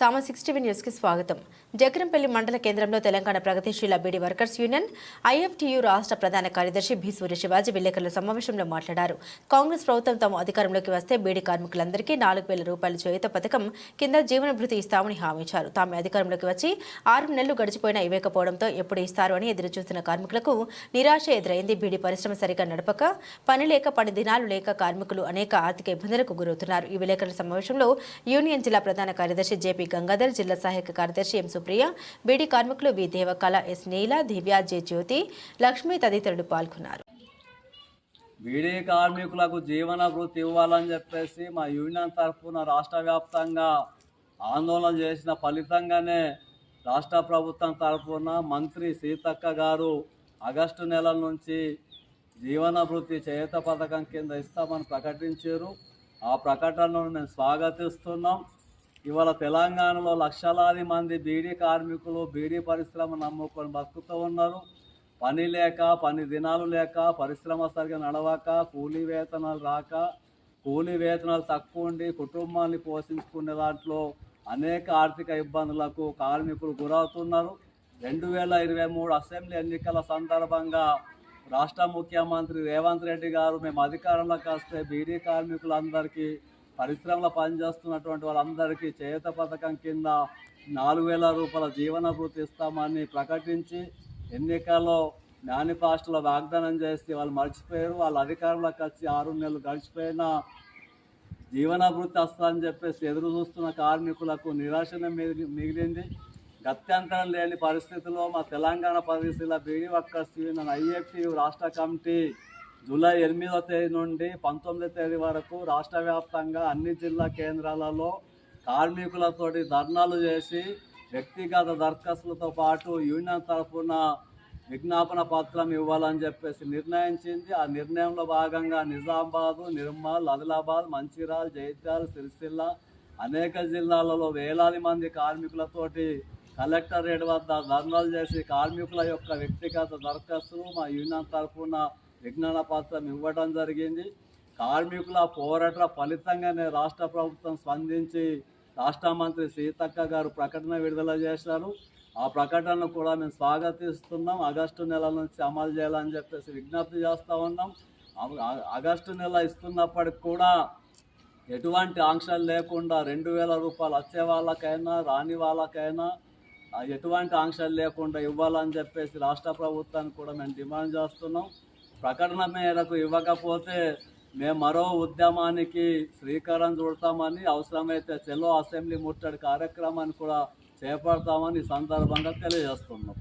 సామ six TV న్యూస్కి స్వాగతం. జగరంపల్లి మండల కేంద్రంలో తెలంగాణ ప్రగతిశీల బీడీ వర్కర్స్ యూనియన్ ఐఎఫ్టీయూ రాష్ట్ర ప్రధాన కార్యదర్శి భీసూరి సూర్య శివాజీ విలేకరుల సమావేశంలో మాట్లాడారు. కాంగ్రెస్ ప్రభుత్వం తాము అధికారంలోకి వస్తే బీడీ కార్మికులందరికీ నాలుగు వేల రూపాయల చేయుత పథకం కింద జీవన భృతి ఇస్తామని హామీ ఇచ్చారు. తాము అధికారంలోకి వచ్చి ఆరు నెలలు గడిచిపోయినా ఇవ్వకపోవడంతో ఎప్పుడు ఇస్తారు అని ఎదురుచూస్తున్న కార్మికులకు నిరాశ ఎదురైంది. బీడీ పరిశ్రమ సరిగా నడపక పని లేక పని దినాలు లేక కార్మికులు అనేక ఆర్థిక ఇబ్బందులకు గురవుతున్నారు. ఈ విలేకరుల సమావేశంలో యూనియన్ జిల్లా ప్రధాన కార్యదర్శి జేపీ గంగాధర్ జిల్లా సహాయక కార్యదర్శి ఎం సుప్రియ బీడీ కార్మికులు V Devakala S Neela Divya J Jyothi Lakshmi తదితరులు పాల్గొన్నారు. బీడీ కార్మికులకు జీవన వృత్తి ఇవ్వాలని చెప్పేసి మా యూనియన్ తరఫున రాష్ట్ర వ్యాప్తంగా ఆందోళన చేసిన ఫలితంగానే రాష్ట్ర ప్రభుత్వం తరఫున మంత్రి సీతక్క గారు ఆగస్టు నెల నుంచి జీవనభృతి చేత పథకం కింద ఇస్తామని ప్రకటించారు. ఆ ప్రకటనను మేము స్వాగతిస్తున్నాం. ఇవాళ తెలంగాణలో లక్షలాది మంది బీడీ కార్మికులు బీడీ పరిశ్రమ నమ్ముకొని బతుకుతూ ఉన్నారు. పని లేక పని దినాలు లేక పరిశ్రమ సరిగా నడవక కూలీ వేతనాలు రాక కూలీ వేతనాలు తక్కువ ఉండి కుటుంబాన్ని పోషించుకునే దాంట్లో అనేక ఆర్థిక ఇబ్బందులకు కార్మికులు గురవుతున్నారు. రెండు వేల ఇరవై మూడు అసెంబ్లీ ఎన్నికల సందర్భంగా రాష్ట్ర ముఖ్యమంత్రి రేవంత్ రెడ్డి గారు మేము అధికారంలోకి వస్తే బీడీ కార్మికులందరికీ పరిశ్రమలో పనిచేస్తున్నటువంటి వాళ్ళందరికీ చేత పథకం కింద నాలుగు వేల రూపాయల జీవనభృతి ఇస్తామని ప్రకటించి ఎన్నికల్లో మేనిఫెస్టోలో వాగ్దానం చేస్తే వాళ్ళు మర్చిపోయారు. వాళ్ళ అధికారంలోకి వచ్చి ఆరు నెలలు గడిచిపోయినా జీవనాభివృద్ధి వస్తుందని చెప్పేసి ఎదురు చూస్తున్న కార్మికులకు నిరాశనే మిగిలి మిగిలింది. గత్యంతరం లేని పరిస్థితిలో మా తెలంగాణ పరిస్థితుల బీడీ వర్కర్స్ యూనియన్ ఐఎఫ్టీ రాష్ట్ర కమిటీ జూలై ఎనిమిదో తేదీ నుండి పంతొమ్మిదో తేదీ వరకు రాష్ట్ర వ్యాప్తంగా అన్ని జిల్లా కేంద్రాలలో కార్మికులతోటి ధర్నాలు చేసి వ్యక్తిగత దరఖాస్తులతో పాటు యూనియన్ తరఫున విజ్ఞాపన పత్రం ఇవ్వాలని చెప్పేసి నిర్ణయించింది. ఆ నిర్ణయంలో భాగంగా నిజామాబాదు నిర్మల్ ఆదిలాబాద్ మంచిర్యాల జైత్యాల సిరిసిల్ల అనేక జిల్లాలలో వేలాది మంది కార్మికులతోటి కలెక్టరేట్ వద్ద ధర్నాలు చేసి కార్మికుల యొక్క వ్యక్తిగత దరఖాస్తులు మా యూనియన్ తరఫున విజ్ఞాన పత్రం ఇవ్వడం జరిగింది. కార్మికుల పోరాట ఫలితంగానే రాష్ట్ర ప్రభుత్వం స్పందించి రాష్ట్ర మంత్రి సీతక్క గారు ప్రకటన విడుదల చేశారు. ఆ ప్రకటనను కూడా మేము స్వాగతిస్తున్నాం. ఆగస్టు నెల నుంచి అమలు చేయాలని చెప్పేసి విజ్ఞప్తి చేస్తూ ఉన్నాం. ఆగస్టు నెల ఇస్తున్నప్పటికి కూడా ఎటువంటి ఆంక్షలు లేకుండా రెండు వేల రూపాయలు వచ్చే వాళ్ళకైనా రాని వాళ్ళకైనా ఎటువంటి ఆంక్షలు లేకుండా ఇవ్వాలని చెప్పేసి రాష్ట్ర ప్రభుత్వాన్ని కూడా మేము డిమాండ్ చేస్తున్నాం. ప్రకటన మేరకు ఇవ్వకపోతే మేము మరో ఉద్యమానికి శ్రీకారం చూడతామని అవసరమైతే చెలో అసెంబ్లీ ముట్టడి కార్యక్రమాన్ని కూడా చేపడతామని ఈ సందర్భంగా తెలియజేస్తున్నాం.